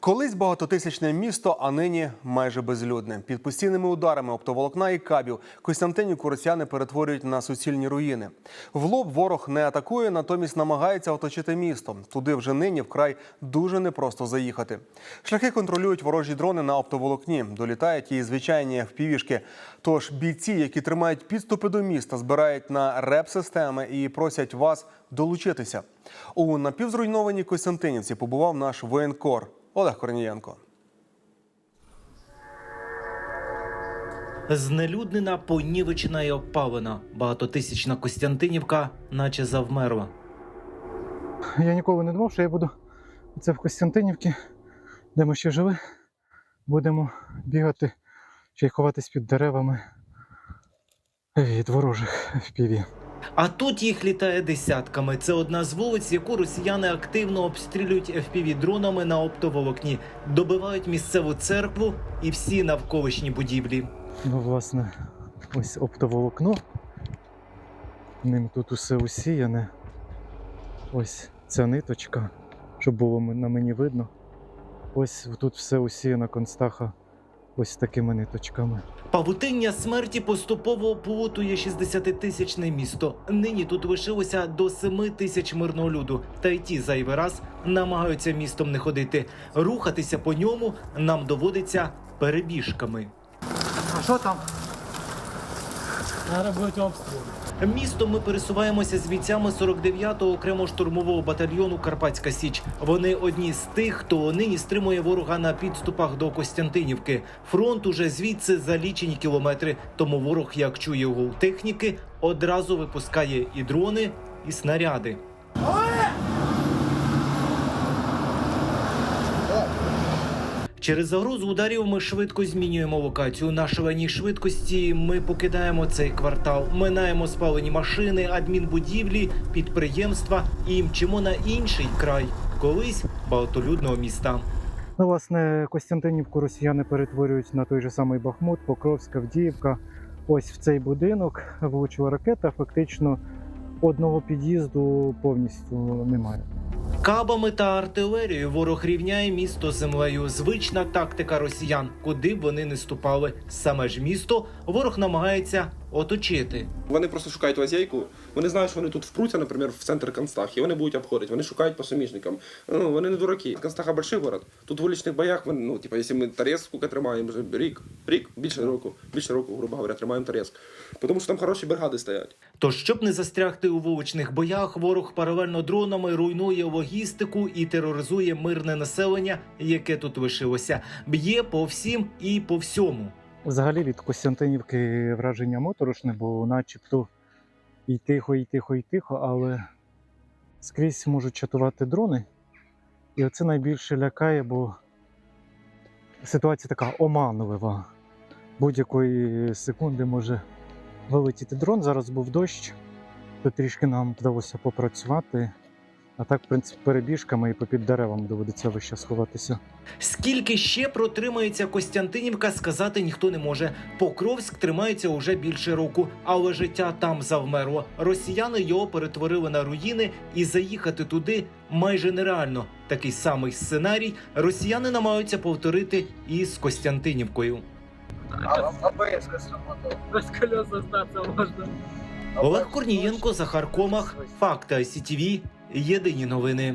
Колись багатотисячне місто, а нині майже безлюдне. Під постійними ударами оптоволокна і кабів Костянтинівку росіяни перетворюють на суцільні руїни. В лоб ворог не атакує, натомість намагається оточити місто. Туди вже нині вкрай дуже непросто заїхати. Шляхи контролюють ворожі дрони на оптоволокні. Долітають і звичайні впівішки. Тож бійці, які тримають підступи до міста, збирають на реп-системи і просять вас долучитися. У напівзруйнованій Костянтинівці побував наш воєнкор. Олег Корнієнко. Знелюднена, понівечена і обпалена. Багатотисячна Костянтинівка, наче завмерла. Я ніколи не думав, що я буду це в Костянтинівці, де ми ще жили. Будемо бігати чи ховатись під деревами від ворожих впівів. А тут їх літає десятками. Це одна з вулиць, яку росіяни активно обстрілюють fpv дронами на оптоволокні, добивають місцеву церкву і всі навколишні будівлі. Ну, власне, ось оптоволокно. Ним тут усе усіяне. Ось ця ниточка, щоб було на мені видно. Ось тут все усіяно констаха ось такими ниточками. Павутиння смерті поступово оплутує 60-тисячне місто. Нині тут лишилося до 7 тисяч мирного люду. Та й ті зайвий раз намагаються містом не ходити. Рухатися по ньому нам доводиться перебіжками. А що там? Зараз будуть обстріли. Містом ми пересуваємося з бійцями 49-го окремо штурмового батальйону Карпатська Січ. Вони одні з тих, хто нині стримує ворога на підступах до Костянтинівки. Фронт уже звідси за лічені кілометри. Тому ворог, як чує гул техніки, одразу випускає і дрони, і снаряди. Через загрозу ударів ми швидко змінюємо локацію. На шаленій швидкості ми покидаємо цей квартал, минаємо спалені машини, адмінбудівлі, підприємства і мчимо на інший край, колись багатолюдного міста. Ну, власне, Костянтинівку росіяни перетворюють на той же самий Бахмут, Покровська, Авдіївка. Ось в цей будинок влучила ракета. Фактично одного під'їзду повністю немає. Кабами та артилерією ворог рівняє місто землею. Звична тактика росіян, куди б вони не ступали. Саме ж місто ворог намагається оточити. Вони просто шукають лазейку. Вони знають, що вони тут впруться, наприклад, в центр Констахи, і вони будуть обходити. Вони шукають по суміжникам. Ну, вони не дураки. Констаха больший город. Тут в вуличних боях, вони, ну, типу, якщо ми Торецьк тримаємо, вже рік, рік, більше року, більше року, грубо говоря, тримаємо Торецьк. Тому що там хороші бригади стоять. Тож, щоб не застрягти у вуличних боях, ворог паралельно дронами руйнує логістику і тероризує мирне населення, яке тут лишилося. Б'є по всім і по всьому. Взагалі від Костянтинівки враження моторошне, бо начебто і тихо, і тихо, і тихо, але скрізь можуть чатувати дрони. І оце найбільше лякає, бо ситуація така оманлива. Будь-якої секунди може вилетіти дрон. Зараз був дощ, то трішки нам вдалося попрацювати. А так, в принципі, перебіжками і попід деревами доведеться весь час ховатися. Скільки ще протримається Костянтинівка, сказати ніхто не може. Покровськ тримається уже більше року, але життя там завмерло. Росіяни його перетворили на руїни, і заїхати туди майже нереально. Такий самий сценарій росіяни намагаються повторити і з Костянтинівкою. Олег Корнієнко, Захар Комах, Факти ICTV, Єдині новини.